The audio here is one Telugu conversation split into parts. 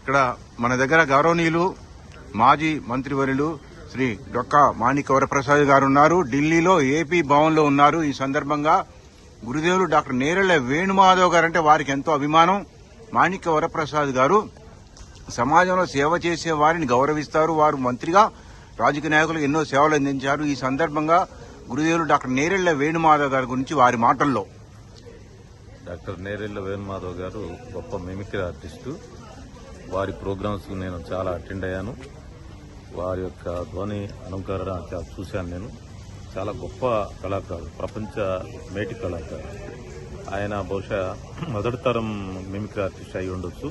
ఇక్కడ మన దగ్గర గౌరవనీయులు మాజీ మంత్రివర్యులు శ్రీ డొక్కా మాణిక వరప్రసాద్ గారు ఉన్నారు ఢిల్లీలో ఏపీ భవన్లో ఉన్నారు. ఈ సందర్భంగా గురుదేవులు డాక్టర్ నేరెళ్ళ వేణుమాధవ్ గారు అంటే వారికి ఎంతో అభిమానం. మాణిక వరప్రసాద్ గారు సమాజంలో సేవ చేసే వారిని గౌరవిస్తారు. వారు మంత్రిగా రాజకీయ నాయకులు ఎన్నో సేవలు అందించారు. ఈ సందర్భంగా గురుదేవులు డాక్టర్ నేరెళ్ళ వేణుమాధవ్ గారి గురించి వారి మాటల్లో డాక్టర్ నేరెళ్ళ వేణుమాధవ్ గారు గొప్ప మిమిక్రీ ఆర్టిస్టు. వారి ప్రోగ్రామ్స్ నేను చాలా అటెండ్ అయ్యాను. వారి యొక్క ధ్వని అలంకారణ చాలా చూశాను నేను. చాలా గొప్ప కళాకారుడు ప్రపంచ మేటి కళాకారుడు. ఆయన బహుశా మొదటి తరం మిమిక్రీ ఆర్టిస్ట్ అయి ఉండొచ్చు.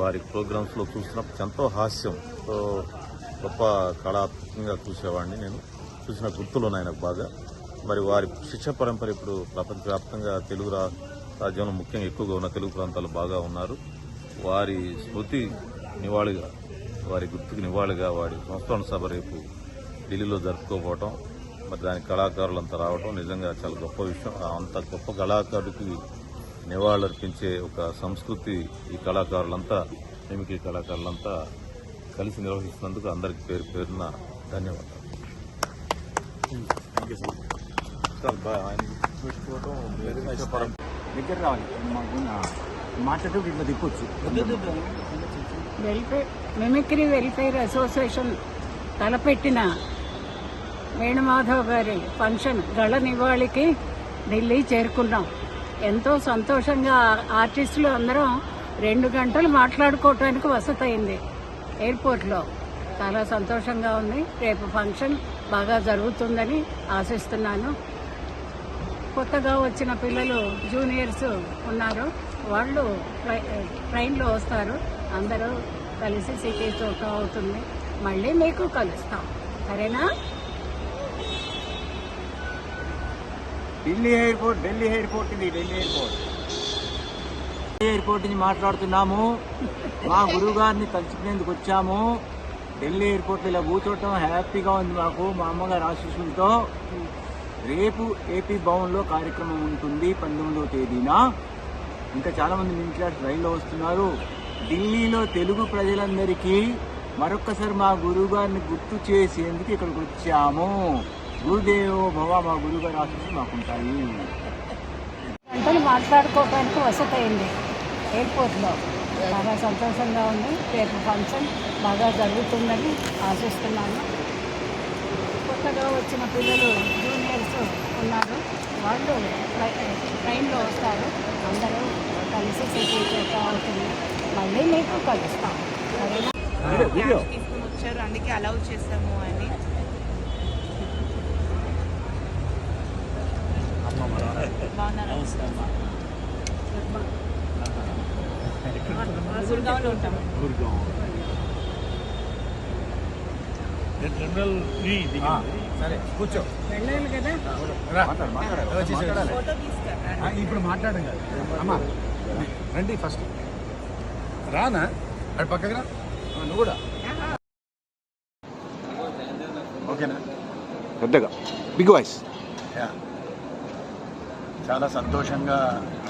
వారి ప్రోగ్రామ్స్లో చూసినప్పుడు ఎంతో హాస్యం గొప్ప కళాత్మకంగా చూసేవాడిని నేను. చూసిన గుర్తులు ఉన్నాయి నాకు బాగా. మరి వారి శిక్ష పరంపర ఇప్పుడు ప్రపంచవ్యాప్తంగా తెలుగు రా రాజ్యంలో ముఖ్యంగా ఎక్కువగా ఉన్న తెలుగు ప్రాంతాలు బాగా ఉన్నారు. వారి స్మృతి నివాళిగా వారి గుర్తుకు నివాళిగా వారి సంస్థాన సభ రేపు ఢిల్లీలో జరుపుకోపోవటం మరి దానికి కళాకారులంతా రావటం నిజంగా చాలా గొప్ప విషయం. అంత గొప్ప కళాకారుడికి నివాళులర్పించే ఒక సంస్కృతి ఈ కళాకారులంతా మిమిక్రీ కళాకారులంతా కలిసి నిర్వహిస్తున్నందుకు అందరికీ పేరు పేరున ధన్యవాదాలు. దగ్గర రావాలి. మాకు మాట్లాడుతూ ఇట్లా తిప్పొచ్చు. వెల్ఫేర్ మిమిక్రీ వెల్ఫేర్ అసోసియేషన్ తలపెట్టిన వేణుమాధవ్ గారి ఫంక్షన్ గళ నివాళికి ఢిల్లీ చేరుకున్నాం. ఎంతో సంతోషంగా ఆర్టిస్టులు అందరం రెండు గంటలు మాట్లాడుకోవటానికి వసతి అయింది ఎయిర్పోర్ట్లో చాలా సంతోషంగా ఉంది. రేపు ఫంక్షన్ బాగా జరుగుతుందని ఆశిస్తున్నాను. కొత్తగా వచ్చిన పిల్లలు జూనియర్స్ ఉన్నారు. వాళ్ళు ట్రై ట్రైన్లో వస్తారు. అందరూ కలిసి సిటీ చోట అవుతుంది. మళ్ళీ మీకు కలుస్తాం. సరేనా? ఢిల్లీ ఎయిర్పోర్ట్ ఢిల్లీ ఎయిర్పోర్ట్ ఇది ఢిల్లీ ఎయిర్పోర్ట్. ఢిల్లీ ఎయిర్పోర్ట్ నుంచి మాట్లాడుతున్నాము. మా గురువు గారిని కలుసుకునేందుకు వచ్చాము. ఢిల్లీ ఎయిర్పోర్ట్లో ఇలా కూర్చోవటం హ్యాపీగా ఉంది మాకు మా అమ్మగారు ఆశీస్సులతో. రేపు ఏపీ భవన్లో కార్యక్రమం ఉంటుంది పంతొమ్మిదవ తేదీన. ఇంకా చాలామంది మిడిల్ క్లాస్ రైల్లో వస్తున్నారు. ఢిల్లీలో తెలుగు ప్రజలందరికీ మరొక్కసారి మా గురువు గారిని గుర్తు చేసేందుకు ఇక్కడికి వచ్చాము. గురుదేవో భవ మా గురువు గారి ఆశీస్సులు మాకుంటాయి. గంటలు మాట్లాడుకోవడానికి వసతి అయింది ఎయిర్పోర్ట్లో బాగా సంతోషంగా ఉంది. రేపు ఫంక్షన్ బాగా జరుగుతుందని ఆశిస్తున్నాను. కొత్తగా వచ్చిన పిల్లలు ఉన్నారు. వాళ్ళు ట్రై- ట్రైన్లో వస్తారు. అందరూ కలిసి సిటీ చోట అవుతుంది మళ్ళీ మీకు కలుస్తాం. సరేనా? తీసుకుని వచ్చారు. అందుకే అలౌ చేస్తాము అని. గురుగావ్లో ఉంటాము. సరే కూర్చో. మాట్లాడు మాట్లాడాలి? ఫోటో తీసుకురా. ఇప్పుడు మాట్లాడడం కాదు. అమ్మా రండి ఫస్ట్. రానా? అటు పక్కకి రా. నువ్వు కూడా. ఓకేనా? పెద్దగా. Big voice yeah. చాలా సంతోషంగా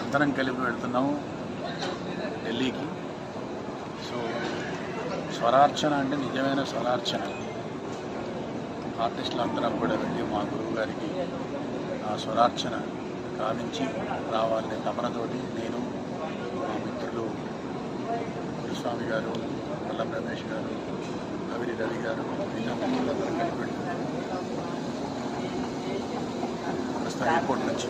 అందరం కలిపి వెళ్తున్నాము ఢిల్లీకి. సో స్వరార్చన అంటే నిజమైన స్వరార్చన. ఆర్టిస్టులు అందరం కూడా వెళ్ళి మా గురువు గారికి ఆ స్వరార్చన కావించి రావాలనే తమనతోటి నేను మా మిత్రులు గురుస్వామి గారు పల్లం రమేష్ గారు కవిరి రవి గారు మిగతా మిత్రులందరం కలిపి వెళ్తున్నాము ప్రస్తుతం ఎయిర్పోర్ట్ నుంచి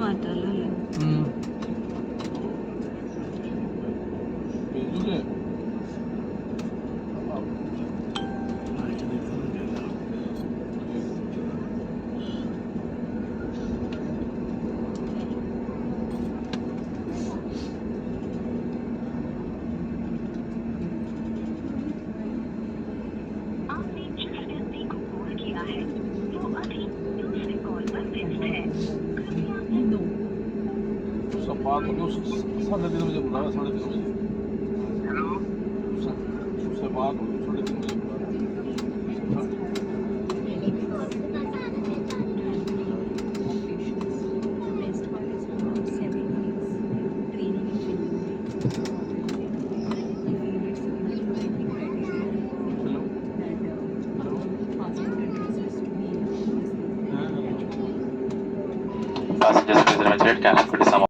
మాటలు बात हो साढ़े तीन बजे बुला साढ़े तीन बजे हेलो उससे बात हो साढ़े तीन बजे बुला passengers please remain seated. Can I put some